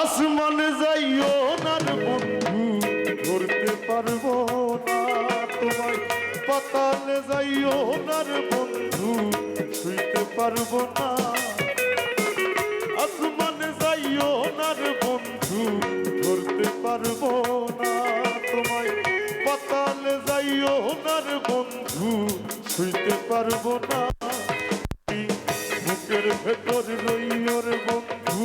আসমানে যাইও না বন্ধু, ধরতে পারব না তোমায়। পাতালে যাইও না বন্ধু, ছুঁইতে পারব না। আসমানে যাইও না বন্ধু, ধরতে পারব না তোমায়। পাতালে যাইও না বন্ধু, ছুঁইতে পারব না। বুকের ভেতর রইও রে বন্ধু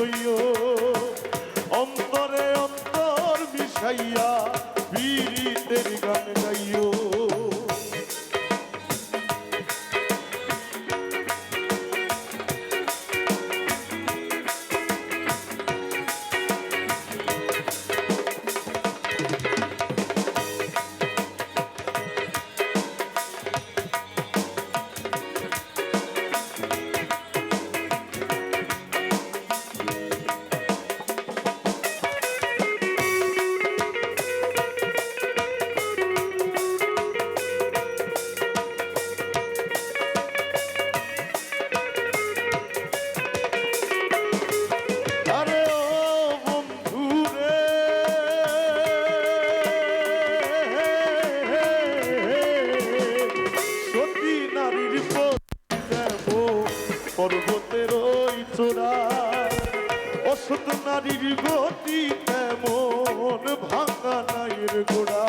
অসত নারীর গতি তেমন ভাঙা নাইয়ের গোড়া।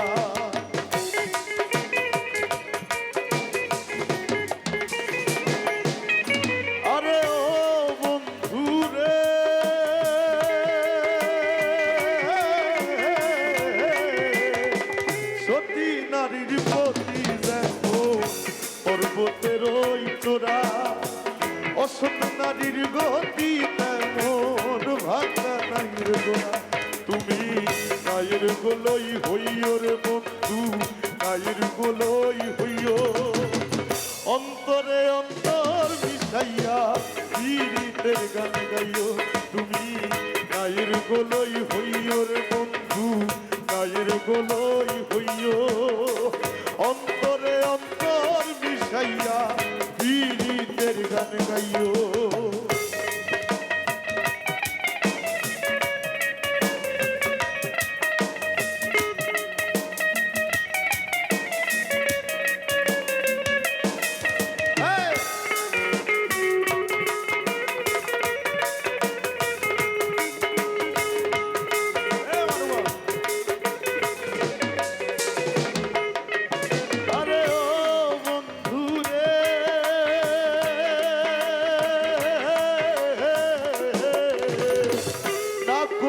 নারীর প্রতি দেখো পর্বতের ওই চোরা অসত নারীর গতি তেমন ভাঙা নাইর গোড়া তুমি নায়ের গোলই হইও রে বন্ধু নায়ের গোলই হইও। অন্তরে অন্তর মিশাইয়া পীড়িতের গান গাইও। তুমি নায়ের গোলই হইও রে বন্ধু নায়ের গোলই হইও। অন্তর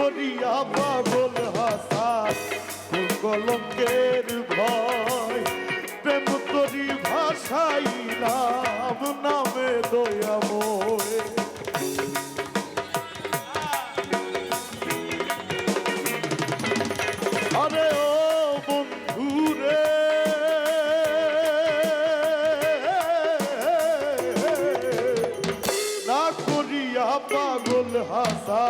করিয়া পাগল হাসা কলঙ্কের ভয় প্রেম তরি ভাষাইলাম নামে দয়াময়। আরে ও বন্ধু না করিয়া পাগল হাসা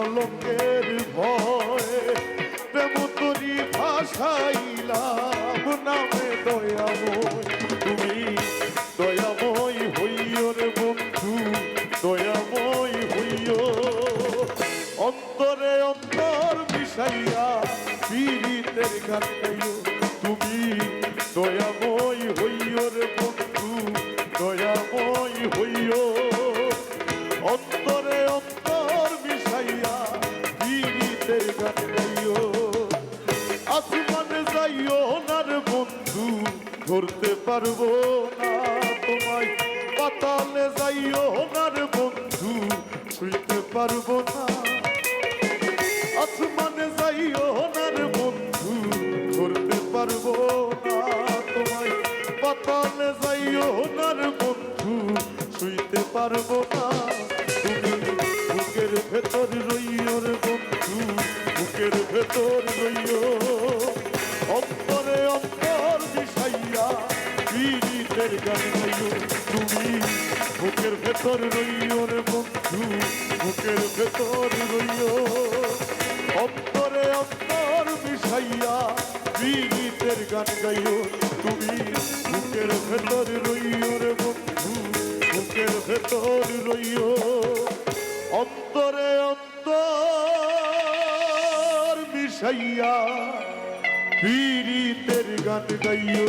কলঙ্কের ভয় প্রেম তরি ভাষাইলাম নামে দয়াময়। তুমি দয়াময় হইও রে বন্ধু, দয়াময় হইও। অন্তরে অন্তর মিশাইয়া পীড়িতের গান গাইও। তুমি দয়াময় হইও রে বন্ধু, দয়াময় হইও। পারব না তোমায়। পাতালে যাইও না রে বন্ধু ছুঁইতে পারব না। আসমানে যাইও না রে বন্ধু, ধরতে পারব না তোমায়। পাতালে যাইও না রে বন্ধু ছুঁইতে পারব না। তুমি বুকের ভেতর রইও রে বন্ধু, বুকের ভেতর রইও। অন্তরে অন্তর বুকের গান রইও তুমি। বুকের ভেতর রইও রে বন্ধু, বুকের ভেতর রইও। অন্তরে অন্তর মিশাইয়া বিগীতের গান গাইও তুমি। বুকের ভেতর রইও রে বন্ধু, বুকের ভেতর রইও। অন্তরে অন্তর মিশাইয়া পীড়িতের গান গাইও।